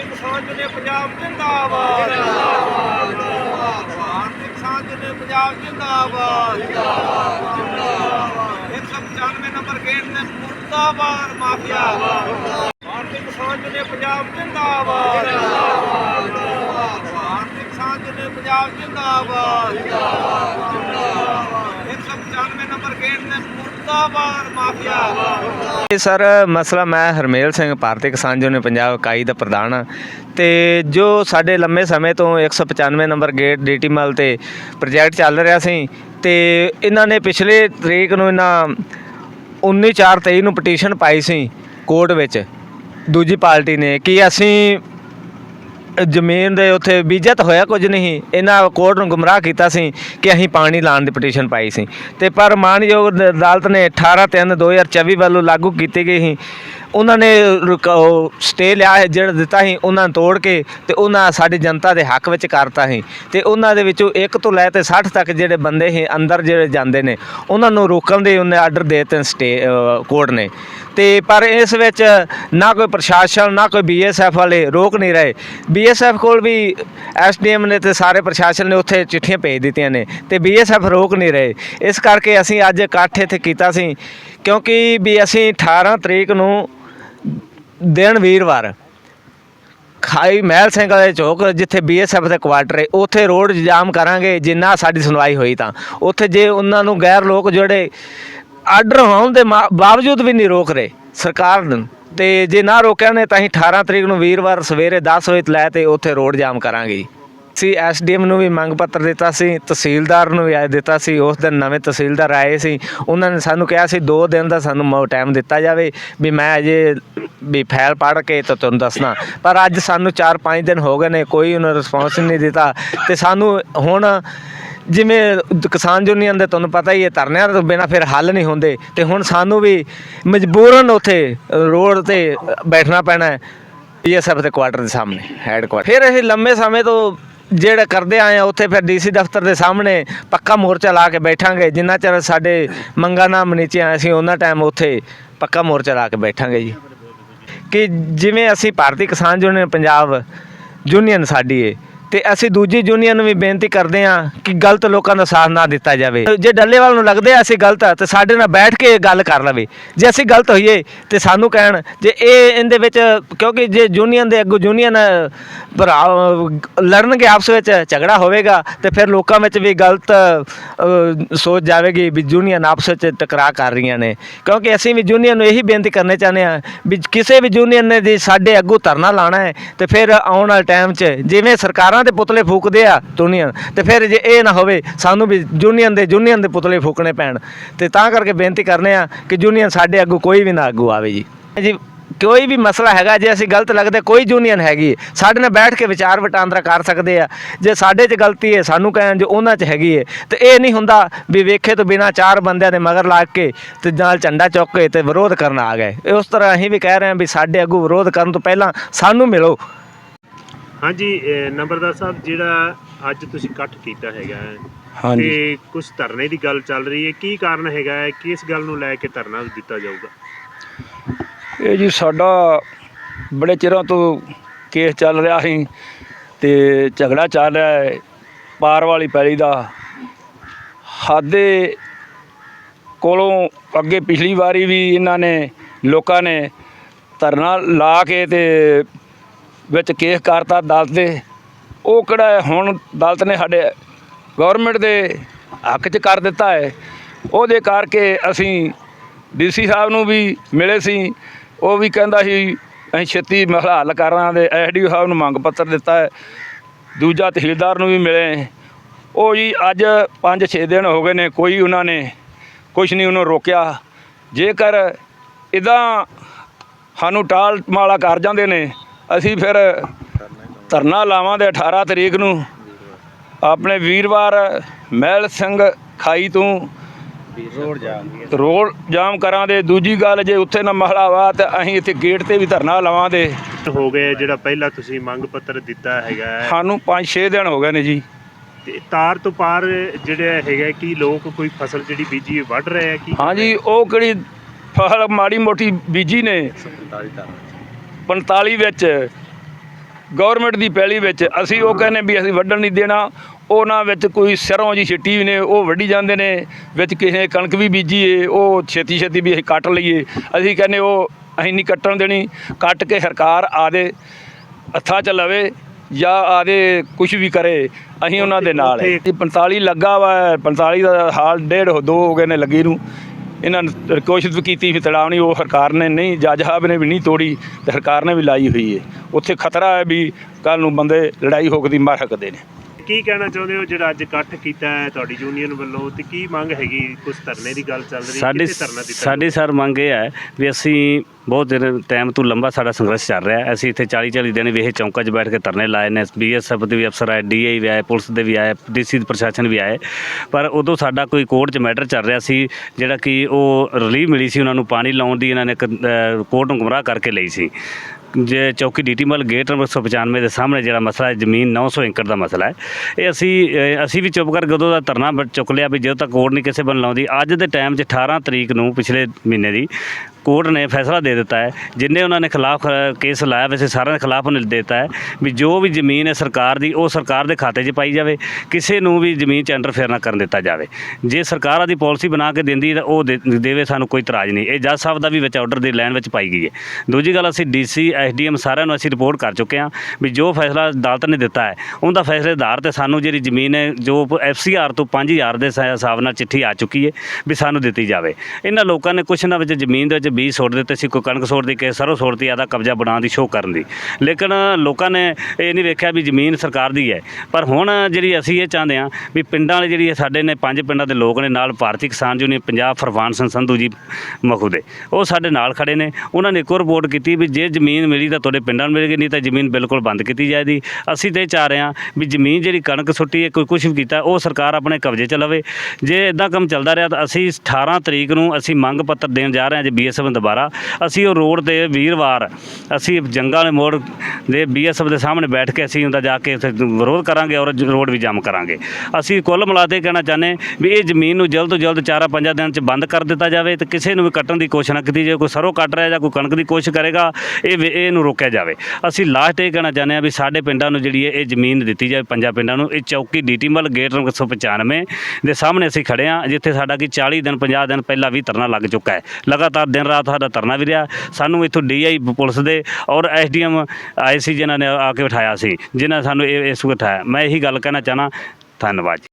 ਭਾਰਤੀ Kisan union Punjab ਜਿੰਦਾਬਾਦ। ਜਿੰਦਾਬਾਦ ਭਾਰਤੀ Kisan union Punjab ਜਿੰਦਾਬਾਦ। ਜਿੰਦਾਬਾਦ। 195 ਨੰਬਰ ਗੇਟ ਤੇ ਮੁਰਦਾਬਾਦ ਮਾਫੀਆ। ਭਾਰਤੀ ਕਿਸਾਨ ਯੂਨੀਅਨ ਪੰਜਾਬ ਜਿੰਦਾਬਾਦ। ਜਿੰਦਾਬਾਦ। ਭਾਰਤੀ ਕਿਸਾਨ ਯੂਨੀਅਨ ਪੰਜਾਬ ਜਿੰਦਾਬਾਦ। ਜਿੰਦਾਬਾਦ 195 ਨੰਬਰ ਗੇਟ ਤੇ ਮੁਰਦਾਬਾਦ ਮਾਫੀਆ। ਇਹ ਸਰ, ਮਸਲਾ ਮੈਂ ਹਰਮੇਲ ਸਿੰਘ, ਭਾਰਤੀ ਕਿਸਾਨ ਯੂਨੀਅਨ ਪੰਜਾਬ, ਇਕਾਈ ਦਾ ਪ੍ਰਧਾਨ ਹਾਂ। ਤੇ ਜੋ ਸਾਡੇ ਲੰਮੇ ਸਮੇਂ ਤੋਂ 195 ਨੰਬਰ ਗੇਟ ਡੀਟੀ ਮਲ ਤੇ ਪ੍ਰੋਜੈਕਟ ਚੱਲ ਰਿਹਾ ਸੀ, ਤੇ ਇਹਨਾਂ ਨੇ ਪਿਛਲੇ ਤਰੀਕ ਨੂੰ ਇਹਨਾਂ 19 4 23 ਨੂੰ ਪਟੀਸ਼ਨ ਪਾਈ ਸੀ ਕੋਰਟ ਵਿੱਚ। ਦੂਜੀ ਪਾਰਟੀ ਨੇ ਕਿ ਅਸੀਂ ਜ਼ਮੀਨ ਦੇ ਉੱਥੇ ਬੀਜਾ ਤਾਂ ਹੋਇਆ ਕੁਝ ਨਹੀਂ। ਇਹਨਾਂ ਕੋਰਟ ਨੂੰ ਗੁੰਮਰਾਹ ਕੀਤਾ ਸੀ ਕਿ ਅਸੀਂ ਪਾਣੀ ਲਾਉਣ ਦੀ ਪਟੀਸ਼ਨ ਪਾਈ ਸੀ। ਤੇ ਪਰ ਮਾਨਯੋਗ ਅਦਾਲਤ ਨੇ 18 3 2024 ਵੱਲੋਂ ਲਾਗੂ ਕੀਤੀ ਗਈ ਸੀ। ਉਹਨਾਂ ਨੇ ਸਟੇ ਲਿਆ ਹੈ, ਜਿਹੜਾ ਦਿੱਤਾ ਸੀ, ਉਹਨਾਂ ਨੂੰ ਤੋੜ ਕੇ ਤੇ ਉਹਨਾਂ ਸਾਡੀ ਜਨਤਾ ਦੇ ਹੱਕ ਵਿੱਚ ਕਰਤਾ ਸੀ। ਤੇ ਉਹਨਾਂ ਦੇ ਵਿੱਚੋਂ ਇੱਕ ਤੋਂ ਲੈ ਤੇ 60 ਤੱਕ ਜਿਹੜੇ ਬੰਦੇ ਸੀ, ਅੰਦਰ ਜਿਹੜੇ ਜਾਂਦੇ ਨੇ, ਉਹਨਾਂ ਨੂੰ ਰੋਕਣ ਦੇ ਉਹਨੇ ਆਰਡਰ ਦੇ ਦਿੱਤੇ ਸਟੇ ਕੋਰਟ ਨੇ। ਤੇ ਪਰ ਇਸ ਵਿੱਚ ਨਾ ਕੋਈ ਪ੍ਰਸ਼ਾਸਨ, ਨਾ ਕੋਈ ਬੀਐਸਐਫ ਵਾਲੇ ਰੋਕ ਨਹੀਂ ਰਹੇ। ਬੀਐਸਐਫ ਕੋਲ ਵੀ ਐਸਡੀਐਮ ਨੇ ਤੇ ਸਾਰੇ ਪ੍ਰਸ਼ਾਸਨ ਨੇ ਉੱਥੇ ਚਿੱਠੀਆਂ ਭੇਜ ਦਿੱਤੀਆਂ ਨੇ ਤੇ ਬੀਐਸਐਫ ਰੋਕ ਨਹੀਂ ਰਹੇ। ਇਸ ਕਰਕੇ ਅਸੀਂ ਅੱਜ ਇਕੱਠ ਇੱਥੇ ਕੀਤਾ ਸੀ, ਕਿਉਂਕਿ ਵੀ ਅਸੀਂ 18 ਤਰੀਕ ਨੂੰ ਦਿਨ ਵੀਰਵਾਰ, ਖਾਈ ਮਹਿਲ ਸਿੰਘ ਵਾਲੇ ਚੌਕ ਜਿੱਥੇ ਬੀਐਸਐਫ ਦੇ ਕੁਆਟਰ ਹੈ, ਉੱਥੇ ਰੋਡ ਜਾਮ ਕਰਾਂਗੇ, ਜਿੰਨਾ ਸਾਡੀ ਸੁਣਵਾਈ ਹੋਈ ਤਾਂ। ਉੱਥੇ ਜੇ ਉਹਨਾਂ ਨੂੰ ਗੈਰ ਲੋਕ ਜਿਹੜੇ ਆਰਡਰ ਹੋਣ ਦੇ ਮਾ- ਬਾਵਜੂਦ ਵੀ ਨਹੀਂ ਰੋਕ ਰਹੇ, ਸਰਕਾਰ ਨੂੰ, ਤੇ ਜੇ ਨਾ ਰੋਕਿਆ ਨੇ ਤਾਂ ਅਸੀਂ 18 ਤਰੀਕ ਨੂੰ ਵੀਰਵਾਰ ਸਵੇਰੇ 10 ਵਜੇ ਤੋਂ ਲੈ ਤੇ ਉੱਥੇ ਰੋਡ ਜਾਮ ਕਰਾਂਗੇ ਜੀ। ਸੀ, ਐਸਡੀਐਮ ਨੂੰ ਵੀ ਮੰਗ ਪੱਤਰ ਦਿੱਤਾ ਸੀ, ਤਹਿਸੀਲਦਾਰ ਨੂੰ ਵੀ ਆ ਦਿੱਤਾ ਸੀ, ਉਸ ਦਿਨ ਨਵੇਂ ਤਹਿਸੀਲਦਾਰ ਆਏ ਸੀ। ਉਹਨਾਂ ਨੇ ਸਾਨੂੰ ਕਿਹਾ ਸੀ 2 ਦਿਨ ਦਾ ਸਾਨੂੰ ਟਾਈਮ ਦਿੱਤਾ ਜਾਵੇ ਵੀ ਮੈਂ ਅਜੇ ਵੀ ਫਾਈਲ ਪੜ੍ਹ ਕੇ ਤਾਂ ਤੁਹਾਨੂੰ ਦੱਸਣਾ। ਪਰ ਅੱਜ ਸਾਨੂੰ 4-5 ਦਿਨ ਹੋ ਗਏ ਨੇ, ਕੋਈ ਉਹਨਾਂ ਰਿਸਪੌਂਸ ਨਹੀਂ ਦਿੱਤਾ। ਤੇ ਸਾਨੂੰ ਹੁਣ ਜਿਵੇਂ ਕਿਸਾਨ ਯੂਨੀਅਨ ਦੇ ਤੁਹਾਨੂੰ ਪਤਾ ਹੀ ਹੈ, ਧਰਨਿਆਂ ਤੋਂ ਬਿਨਾ ਫਿਰ ਹੱਲ ਨਹੀਂ ਹੁੰਦੇ। ਤੇ ਹੁਣ ਸਾਨੂੰ ਵੀ ਮਜਬੂਰਨ ਉੱਥੇ ਰੋਡ ਤੇ ਬੈਠਣਾ ਪੈਣਾ ਹੈ ਪੀਐਸਐਫ ਦੇ ਕੁਆਟਰ ਦੇ ਸਾਹਮਣੇ ਹੈੱਡਕੁਆਟਰ ਫਿਰ ਅਸੀਂ ਲੰਮੇ ਸਮੇਂ ਤੋਂ ਜਿਹੜਾ ਕਰਦੇ ਆਏ ਆ, ਉੱਥੇ ਫਿਰ ਡੀਸੀ ਦਫ਼ਤਰ ਦੇ ਸਾਹਮਣੇ ਪੱਕਾ ਮੋਰਚਾ ਲਾ ਕੇ ਬੈਠਾਂਗੇ। ਜਿੰਨਾ ਚਿਰ ਸਾਡੇ ਮੰਗਾਂ ਨਾ ਨੀਚੇ ਅਸੀਂ ਉਹਨਾਂ ਟਾਈਮ ਉੱਥੇ ਪੱਕਾ ਮੋਰਚਾ ਲਾ ਕੇ ਬੈਠਾਂਗੇ ਜੀ। ਕਿ ਜਿਵੇਂ ਅਸੀਂ ਭਾਰਤੀ ਕਿਸਾਨ ਯੂਨੀਅਨ ਪੰਜਾਬ, ਯੂਨੀਅਨ ਸਾਡੀ ਏ ਤੇ ਅਸੀਂ ਦੂਜੀ ਯੂਨੀਅਨ ਨੂੰ ਵੀ ਬੇਨਤੀ ਕਰਦੇ ਹਾਂ ਕਿ ਗਲਤ ਲੋਕਾਂ ਦਾ ਸਾਥ ਨਾ ਦਿੱਤਾ ਜਾਵੇ। ਜੇ ਡੱਲੇਵਾਲ ਨੂੰ ਲੱਗਦੇ ਆ ਅਸੀਂ ਗਲਤ ਆ ਤੇ ਸਾਡੇ ਨਾਲ ਬੈਠ ਕੇ ਗੱਲ ਕਰ ਲਵੇ। ਜੇ ਅਸੀਂ ਗਲਤ ਹੋਈਏ, ਤੇ ਸਾਨੂੰ ਕਹਿਣ, ਜੇ ਇਹ ਇਹਦੇ ਵਿੱਚ, ਕਿਉਂਕਿ ਜੇ ਯੂਨੀਅਨ ਦੇ ਅੱਗੋਂ ਯੂਨੀਅਨ, ਭਰਾ, ਲੜਨਗੇ ਆਪਸ ਵਿੱਚ, ਝਗੜਾ ਹੋਵੇਗਾ, ਤੇ ਫਿਰ ਲੋਕਾਂ ਵਿੱਚ ਵੀ ਗਲਤ ਸੋਚ ਜਾਵੇਗੀ ਵੀ ਯੂਨੀਅਨ ਆਪਸ ਵਿੱਚ ਟਕਰਾਅ ਕਰ ਰਹੀਆਂ ਨੇ। ਕਿਉਂਕਿ ਅਸੀਂ ਵੀ ਯੂਨੀਅਨ ਨੂੰ ਇਹੀ ਬੇਨਤੀ ਕਰਨੇ ਚਾਹੁੰਦੇ ਹਾਂ ਵੀ ਕਿਸੇ ਵੀ ਯੂਨੀਅਨ ਨੇ ਜੇ ਸਾਡੇ ਅੱਗੋਂ ਧਰਨਾ ਲਾਣਾ ਹੈ, ਤੇ ਫਿਰ ਆਉਣ ਵਾਲੇ ਟਾਈਮ 'ਚ ਜਿਵੇਂ ਸਰਕਾਰਾਂ ਦੇ ਪੁਤਲੇ ਫੂਕਦੇ ਆ ਯੂਨੀਅਨ ਤੇ ਫਿਰ ਜੇ ਇਹ ਨਾ ਹੋਵੇ ਸਾਨੂੰ ਵੀ ਯੂਨੀਅਨ ਦੇ ਯੂਨੀਅਨ ਦੇ ਪੁਤਲੇ ਫੂਕਣੇ ਪੈਣ। ਤੇ ਤਾਂ ਕਰਕੇ ਬੇਨਤੀ ਕਰਨੇ ਆ ਕਿ ਯੂਨੀਅਨ ਸਾਡੇ ਅੱਗੋਂ ਕੋਈ ਵੀ ਨਾ ਅੱਗੋਂ ਆਵੇ ਜੀ। ਜੀ ਕੋਈ ਵੀ ਮਸਲਾ ਹੈਗਾ ਜੇ ਅਸੀਂ ਗਲਤ ਲੱਗਦੇ ਕੋਈ ਯੂਨੀਅਨ ਹੈਗੀ ਹੈ, ਸਾਡੇ ਨਾਲ ਬੈਠ ਕੇ ਵਿਚਾਰ ਵਟਾਂਦਰਾ ਕਰ ਸਕਦੇ ਆ। ਜੇ ਸਾਡੇ 'ਚ ਗਲਤੀ ਹੈ ਸਾਨੂੰ ਕਹਿਣ ਜੋ ਉਹਨਾਂ 'ਚ ਹੈਗੀ ਹੈ ਤੇ ਇਹ ਨਹੀਂ ਹੁੰਦਾ ਵੀ ਵੇਖੇ ਤੋਂ ਬਿਨਾ ਚਾਰ ਬੰਦਿਆਂ ਦੇ ਮਗਰ ਲੱਗ ਕੇ ਤੇ ਨਾਲ ਝੰਡਾ ਚੁੱਕ ਕੇ ਤੇ ਵਿਰੋਧ ਕਰਨ ਆ ਗਏ। ਉਸ ਤਰ੍ਹਾਂ ਅਸੀਂ ਵੀ ਕਹਿ ਰਹੇ ਹਾਂ ਵੀ ਸਾਡੇ ਅੱਗੋਂ ਵਿਰੋਧ ਕਰਨ ਤੋਂ ਪਹਿਲਾਂ ਸਾਨੂੰ ਮਿਲੋ। ਹਾਂਜੀ ਨੰਬਰਦਾਰ ਸਾਹਿਬ ਜਿਹੜਾ ਅੱਜ ਤੁਸੀਂ ਇਕੱਠ ਕੀਤਾ ਹੈਗਾ ਹੈ, ਹਾਂਜੀ। ਤੇ ਕੁਝ ਧਰਨੇ ਦੀ ਗੱਲ ਚੱਲ ਰਹੀ ਹੈ ਕੀ ਕਾਰਨ ਹੈਗਾ ਹੈ ਕਿਸ ਗੱਲ ਨੂੰ ਲੈ ਕੇ ਧਰਨਾ ਦਿੱਤਾ ਜਾਊਗਾ? ਇਹ ਜੀ ਸਾਡਾ ਬੜੇ ਚਿਰਾਂ ਤੋਂ ਕੇਸ ਚੱਲ ਰਿਹਾ ਸੀ ਤੇ ਝਗੜਾ ਚੱਲ ਰਿਹਾ ਹੈ ਪਾਰ ਵਾਲੀ ਪੈਲੀ ਦਾ। ਸਾਡੇ ਕੋਲੋਂ ਅੱਗੇ ਪਿਛਲੀ ਵਾਰੀ ਵੀ ਇਹਨਾਂ ਨੇ ਲੋਕਾਂ ਨੇ ਧਰਨਾ ਲਾ ਕੇ ਤੇ ਵਿੱਚ ਕੇਸ ਕਰਤਾ ਅਦਾਲਤ ਦੇ। ਉਹ ਕਿਹੜਾ ਹੁਣ ਅਦਾਲਤ ਨੇ ਸਾਡੇ ਗਵਰਨਮੈਂਟ ਦੇ ਹੱਕ 'ਚ ਕਰ ਦਿੱਤਾ ਹੈ। ਉਹਦੇ ਕਰਕੇ ਅਸੀਂ ਡੀਸੀ ਸਾਹਿਬ ਨੂੰ ਵੀ ਮਿਲੇ ਸੀ। ਉਹ ਵੀ ਕਹਿੰਦਾ ਸੀ, ਅਸੀਂ ਛੇਤੀ ਮਸਲਾ ਹੱਲ ਕਰਾਂ ਦੇ ਐਸਡੀਓ ਸਾਹਿਬ ਨੂੰ ਮੰਗ ਪੱਤਰ ਦਿੱਤਾ ਹੈ। ਦੂਜਾ ਤਹਿਸੀਲਦਾਰ ਨੂੰ ਵੀ ਮਿਲੇ ਉਹ ਜੀ ਅੱਜ 5-6 ਦਿਨ ਹੋ ਗਏ ਨੇ, ਕੋਈ ਉਹਨਾਂ ਨੇ ਕੁਝ ਨਹੀਂ ਉਹਨੂੰ ਰੋਕਿਆ। ਜੇਕਰ ਇਦਾਂ ਸਾਨੂੰ ਟਾਲ ਮਾਲਾ ਕਰ ਜਾਂਦੇ ਨੇ ਅਸੀਂ ਫਿਰ ਧਰਨਾ ਲਾਵਾਂਗੇ 18 ਤਰੀਕ ਨੂੰ। ਆਪਣੇ ਵੀਰਵਾਰ ਮਹਿਲ ਸਿੰਘ ਖਾਈ ਤੋਂ ਰੋਡ ਜਾਮ ਕਰਾਂ ਦੇ ਦੂਜੀ ਗੱਲ ਜੇ ਉੱਥੇ ਨਾ ਮਹਲਾ ਵਾ ਤੇ ਅਸੀਂ ਇੱਥੇ ਗੇਟ ਤੇ ਵੀ ਧਰਨਾ ਲਾਵਾਂਗੇ। ਹੋ ਗਏ ਜਿਹੜਾ ਪਹਿਲਾਂ ਤੁਸੀਂ ਮੰਗ ਪੱਤਰ ਦਿੱਤਾ ਹੈਗਾ ਸਾਨੂੰ 5-6 ਦਿਨ ਹੋ ਗਏ ਨੇ ਜੀ। ਤੇ ਤਾਰ ਤੋਂ ਪਾਰ ਜਿਹੜਾ ਹੈਗਾ ਕੀ ਲੋਕ ਕੋਈ ਫਸਲ ਜਿਹੜੀ ਬੀਜੀ ਵੱਢ ਰਹੇ ਆ ਕੀ ਹਾਂਜੀ ਉਹ ਕਿਹੜੀ ਫਸਲ ਮਾੜੀ ਮੋਟੀ ਬੀਜੀ ਨੇ। 45 ਵਿੱਚ ਗਵਰਨਮੈਂਟ ਦੀ ਪੈਲੀ ਵਿੱਚ ਅਸੀਂ ਉਹ ਕਹਿੰਦੇ ਵੀ ਅਸੀਂ ਵੱਢਣ ਨਹੀਂ ਦੇਣਾ ਉਹਨਾਂ ਵਿੱਚ ਕੋਈ ਸਿਰੋਂ ਜੀ ਛਿੱਟੀ ਵੀ ਨੇ ਉਹ ਵੱਢੀ ਜਾਂਦੇ ਨੇ ਵਿੱਚ ਕਿਸੇ ਕਣਕ ਵੀ ਬੀਜੀ ਏ ਉਹ ਛੇਤੀ ਛੇਤੀ ਵੀ ਅਸੀਂ ਕੱਟ ਲਈਏ। ਅਸੀਂ ਕਹਿੰਦੇ ਉਹ ਅਸੀਂ ਨਹੀਂ ਕੱਟਣ ਦੇਣੀ ਕੱਟ ਕੇ ਸਰਕਾਰ ਆਦੇ ਹੱਥਾਂ 'ਚ ਲਵੇ ਜਾਂ ਆਦੇ ਕੁਝ ਵੀ ਕਰੇ ਅਸੀਂ ਉਹਨਾਂ ਦੇ ਨਾਲ ਹੈ। ਉੱਥੇ- 45 ਲੱਗਾ ਵਾ 45 ਦਾ ਹਾਲ ਡੇਢ ਹੋ- ਦੋ ਹੋ ਗਏ ਨੇ ਲੱਗੀ ਨੂੰ। ਇਹਨਾਂ ਨੇ ਕੋਸ਼ਿਸ਼ ਵੀ ਕੀਤੀ ਵੀ ਤੜਾਉਣੀ ਉਹ ਸਰਕਾਰ ਨੇ ਨਹੀਂ, ਜੱਜ ਸਾਹਿਬ ਨੇ ਵੀ ਨਹੀਂ ਤੋੜੀ ਤੇ ਸਰਕਾਰ ਨੇ ਵੀ ਲਾਈ ਹੋਈ ਹੈ ਉੱਥੇ ਖਤਰਾ ਹੈ ਵੀ ਕੱਲ ਨੂੰ ਬੰਦੇ ਲੜਾਈ ਹੋ ਦੀ ਮਰ ਸਕਦੇ ਨੇ। ਕੀ ਕਹਿਣਾ ਚਾਹੁੰਦੇ ਹੋ ਜਿਹੜਾ ਅੱਜ ਇਕੱਠ ਕੀਤਾ ਹੈ ਤੁਹਾਡੀ ਯੂਨੀਅਨ ਵੱਲੋਂ ਤੇ ਕੀ ਮੰਗ ਹੈਗੀ ਕੁਝ ਧਰਨੇ ਦੀ ਗੱਲ ਚੱਲ ਰਹੀ ਹੈ ਸਾਡੀ ਕਿੱਥੇ ਧਰਨਾ ਦਿੱਤਾ ਸਾਡੀ ਸਰ ਮੰਗ ਇਹ ਹੈ ਵੀ ਅਸੀਂ ਬਹੁਤ ਦਿਨ ਟਾਈਮ ਤੋਂ ਲੰਬਾ ਸਾਡਾ ਸੰਘਰਸ਼ ਚੱਲ ਰਿਹਾ ਹੈ। ਅਸੀਂ ਇੱਥੇ 40 40 ਦਿਨ ਵੀ ਇਹ ਚੌਂਕਾਂ 'ਚ ਬੈਠ ਕੇ ਧਰਨੇ ਲਾਏ ਨੇ ਬੀਐਸਐਫ ਦੇ ਵੀ ਅਫਸਰ ਆਏ ਡੀਆਈ ਵੀ ਆਏ ਪੁਲਿਸ ਦੇ ਵੀ ਆਏ ਡੀਸੀ ਪ੍ਰਸ਼ਾਸਨ ਵੀ ਆਏ। ਪਰ ਉਦੋਂ ਸਾਡਾ ਕੋਈ ਕੋਰਟ 'ਚ ਮੈਟਰ ਚੱਲ ਰਿਹਾ ਸੀ ਜਿਹੜਾ ਕਿ ਉਹ ਰਿਲੀਵ ਮਿਲੀ ਸੀ ਉਹਨਾਂ ਨੂੰ ਪਾਣੀ ਲਾਉਣ ਦੀ ਇਹਨਾਂ ਨੇ ਇੱਕ, ਕੋਰਟ ਨੂੰ ਗੁੰਮਰਾਹ ਕਰਕੇ ਲਈ ਸੀ। ਜੇ ਚੌਕੀ ਡੀਟੀ ਮਲ ਗੇਟ ਨੰਬਰ 195 ਦੇ ਸਾਹਮਣੇ ਜਿਹੜਾ ਮਸਲਾ ਹੈ ਜ਼ਮੀਨ 900 ਏਕੜ ਦਾ ਮਸਲਾ ਹੈ। ਇਹ ਅਸੀਂ ਅ, ਅਸੀਂ ਵੀ ਚੁੱਪ ਕਰਕੇ ਉਦੋਂ ਦਾ ਧਰਨਾ ਬ- ਚੁੱਕ ਲਿਆ ਵੀ ਜਦੋਂ ਤੱਕ ਕੋਰਟ ਨਹੀਂ ਕਿਸੇ ਬਣ ਲਾਉਂਦੀ ਅੱਜ ਦੇ ਟਾਈਮ 'ਚ 18 ਤਰੀਕ ਨੂੰ ਪਿਛਲੇ ਮਹੀਨੇ ਦੀ ਕੋਰਟ ਨੇ ਫੈਸਲਾ ਦੇ ਦਿੱਤਾ ਹੈ, ਜਿੰਨੇ ਉਹਨਾਂ ਨੇ ਖਿਲਾਫ ਕੇਸ ਲਾਇਆ ਵੈਸੇ ਸਾਰਿਆਂ ਦੇ ਖਿਲਾਫ ਉਹਨੇ ਦੇ ਦਿੱਤਾ ਹੈ ਵੀ ਜੋ ਵੀ ਜ਼ਮੀਨ ਹੈ ਸਰਕਾਰ ਦੀ, ਉਹ ਸਰਕਾਰ ਦੇ ਖਾਤੇ 'ਚ ਪਾਈ ਜਾਵੇ, ਕਿਸੇ ਨੂੰ ਵੀ ਜ਼ਮੀਨ 'ਚ ਇੰਟਰਫੇਅਰ ਨਾ ਕਰਨ ਦਿੱਤਾ ਜਾਵੇ। ਜੇ ਸਰਕਾਰ ਆਦੀ ਪਾਲਿਸੀ ਬਣਾ ਕੇ ਦਿੰਦੀ ਤਾਂ ਉਹ ਦੇ- ਦੇਵੇ ਸਾਨੂੰ ਕੋਈ ਇਤਰਾਜ਼ ਨਹੀਂ। ਇਹ ਜੱਜ ਸਾਹਿਬ ਦਾ ਵੀ ਵਿੱਚ ਆਰਡਰ ਦੇ ਲੈਣ ਵਿੱਚ ਪਾਈ ਗਈ ਹੈ। ਦੂਜੀ ਗੱਲ ਅਸੀਂ ਡੀਸੀ ਐਸਡੀਐਮ ਸਾਰਿਆਂ ਨੂੰ ਅਸੀਂ ਰਿਪੋਰਟ ਕਰ ਚੁੱਕੇ ਹਾਂ ਵੀ ਜੋ ਫੈਸਲਾ ਅਦਾਲਤ ਨੇ ਦਿੱਤਾ ਹੈ, ਉਹਦਾ ਫੈਸਲੇ ਆਧਾਰ ਤੇ ਸਾਨੂੰ ਜਿਹੜੀ ਜ਼ਮੀਨ ਹੈ, ਜੋ ਐਫਸੀਆਰ ਤੋਂ 5000 ਦੇ ਹਿਸਾਬ ਨਾਲ ਚਿੱਠੀ ਆ ਚੁੱਕੀ ਹੈ ਵੀ ਸਾਨੂੰ ਦਿੱਤੀ ਜਾਵੇ। ਇਹਨਾਂ ਲੋਕਾਂ ਨੇ ਕੁਛ ਨਾ ਵਿੱਚ ਜ਼ਮੀਨ ਦੇ ਵਿੱਚ ਬੀਜ ਸੁੱਟ ਦਿੱਤੇ ਸੀ, ਕੋਈ ਕਣਕ ਸੁੱਟ ਦੀ ਕਿਸੇ ਸਰੋਂ ਸੁੱਟ ਦੀ ਆਦਾ ਕਬਜ਼ਾ ਬਣਾਉਣ ਦੀ ਸ਼ੋਅ ਕਰਨ ਦੀ। ਲੇਕਿਨ ਲੋਕਾਂ ਨੇ ਇਹ ਨਹੀਂ ਵੇਖਿਆ ਵੀ ਜ਼ਮੀਨ ਸਰਕਾਰ ਦੀ ਹੈ। ਪਰ ਹੁਣ ਜਿਹੜੀ ਅਸੀਂ ਇਹ ਚਾਹੁੰਦੇ ਹਾਂ ਵੀ ਪਿੰਡਾਂ ਵਾਲੇ ਜਿਹੜੀ ਸਾਡੇ ਨੇ, ਪੰਜ ਪਿੰਡਾਂ ਦੇ ਲੋਕ ਨੇ ਨਾਲ ਭਾਰਤੀ ਕਿਸਾਨ ਯੂਨੀਅਨ, ਪੰਜਾਬ ਫਰਵਾਨ ਸਿੰਘ ਸੰਧੂ ਜੀ ਮਖੂ ਦੇ ਉਹ ਸਾਡੇ ਨਾਲ ਖੜੇ ਨੇ। ਉਹਨਾਂ ਨੇ ਇੱਕ ਰਿਪੋਰਟ ਕੀਤੀ ਵੀ ਜੇ ਜ਼ਮੀਨ ਮਿਲੀ ਤਾਂ ਤੁਹਾਡੇ ਪਿੰਡਾਂ ਨੂੰ ਮਿਲੇਗੀ, ਨਹੀਂ ਤਾਂ ਜ਼ਮੀਨ ਬਿਲਕੁਲ ਬੰਦ ਕੀਤੀ ਜਾਏਗੀ। ਅਸੀਂ ਤੇ ਇਹ ਚਾਹ ਰਹੇ ਹਾਂ ਵੀ ਜ਼ਮੀਨ ਜਿਹੜੀ ਕਣਕ ਸੁੱਟੀ ਹੈ, ਕੋਈ ਕੁਝ ਵੀ ਕੀਤਾ, ਉਹ ਸਰਕਾਰ ਆਪਣੇ ਕਬਜ਼ੇ 'ਚ ਲਵੇ। ਜੇ ਇਦਾਂ ਕੰਮ ਚੱਲਦਾ ਰਿਹਾ ਤਾਂ ਅਸੀਂ 18 ਤਰੀਕ ਨੂੰ ਅਸੀਂ ਮੰਗ ਪੱਤਰ ਦੇਣ ਜਾ ਰਹੇ ਹਾਂ, ਜੇ ਬੀਐਸਐਫ ਦੁਬਾਰਾ। ਅਸੀਂ ਉਹ ਰੋਡ ਤੇ ਵੀਰਵਾਰ ਅਸੀਂ ਜੰਗਾਂ ਵਾਲੇ ਮੋੜ ਦੇ ਬੀਐਸਐਫ ਦੇ ਸਾਹਮਣੇ ਬੈਠ ਕੇ ਅਸੀਂ ਉਹਦਾ ਜਾ ਕੇ ਉੱਥੇ ਵਿਰੋਧ ਕਰਾਂਗੇ ਔਰ ਰੋਡ ਵੀ ਜਾਮ ਕਰਾਂਗੇ। ਅਸੀਂ ਕੁੱਲ ਮਿਲਾ ਕੇ ਕਹਿਣਾ ਚਾਹੁੰਦੇ ਵੀ ਇਹ ਜ਼ਮੀਨ ਨੂੰ ਜਲਦ ਤੋਂ ਜਲਦ ਚਾਰਾਂ ਪੰਜਾਂ ਦਿਨ ਚ ਬੰਦ ਕਰ ਦਿੱਤਾ ਜਾਵੇ ਤੇ ਕਿਸੇ ਨੂੰ ਵੀ ਕੱਟਣ ਦੀ ਕੋਸ਼ਿਸ਼ ਨਾ ਕੀਤੀ ਜਾਵੇ, ਕੋਈ ਸਰੋਂ ਕੱਟ ਰਿਹਾ ਜਾਂ ਕੋਈ ਕਣਕ ਦੀ ਕੋਸ਼ਿਸ਼ ਕਰੇਗਾ, ਇਹ ਇਹਨੂੰ ਰੋਕਿਆ ਜਾਵੇ। ਅਸੀਂ ਲਾਸਟ ਇਹ ਕਹਿਣਾ ਚਾਹੁੰਦੇ ਹਾਂ ਵੀ ਸਾਡੇ ਪਿੰਡਾਂ ਨੂੰ ਜਿਹੜੀ ਹੈ ਇਹ ਜ਼ਮੀਨ ਦਿੱਤੀ ਜਾਵੇ, ਪੰਜਾਂ ਪਿੰਡਾਂ ਨੂੰ, ਇਹ ਚੌਕੀ ਡੀਟੀਮਲ ਗੇਟ ਨੰਬਰ 195 ਦੇ ਸਾਹਮਣੇ ਅਸੀਂ ਖੜੇ ਹਾਂ, ਜਿੱਥੇ ਸਾਡਾ ਕਿ 40 ਦਿਨ 50 ਦਿਨ ਪਹਿਲਾਂ ਵੀ ਧਰਨਾ ਲੱਗ ਚੁੱਕਾ ਹੈ। ਲਗਾਤਾਰ ਦਿਨ ਰਾਤ ਸਾਡਾ ਧਰਨਾ ਵੀ ਰਿਹਾ। ਸਾਨੂੰ ਇੱਥੋਂ ਡੀਆਈ ਪੁਲਿਸ ਦੇ ਔਰ ਐਸਡੀਐਮ ਆਏ ਸੀ ਜਿਨ੍ਹਾਂ ਨੇ ਆ ਕੇ ਉਠਾਇਆ ਸੀ, ਜਿਨ੍ਹਾਂ ਸਾਨੂੰ ਇਹ ਇਸ ਉਠਾਇਆ ਮੈਂ ਇਹੀ ਗੱਲ ਕਹਿਣਾ ਚਾਹਨਾ। ਧੰਨਵਾਦ ਜੀ।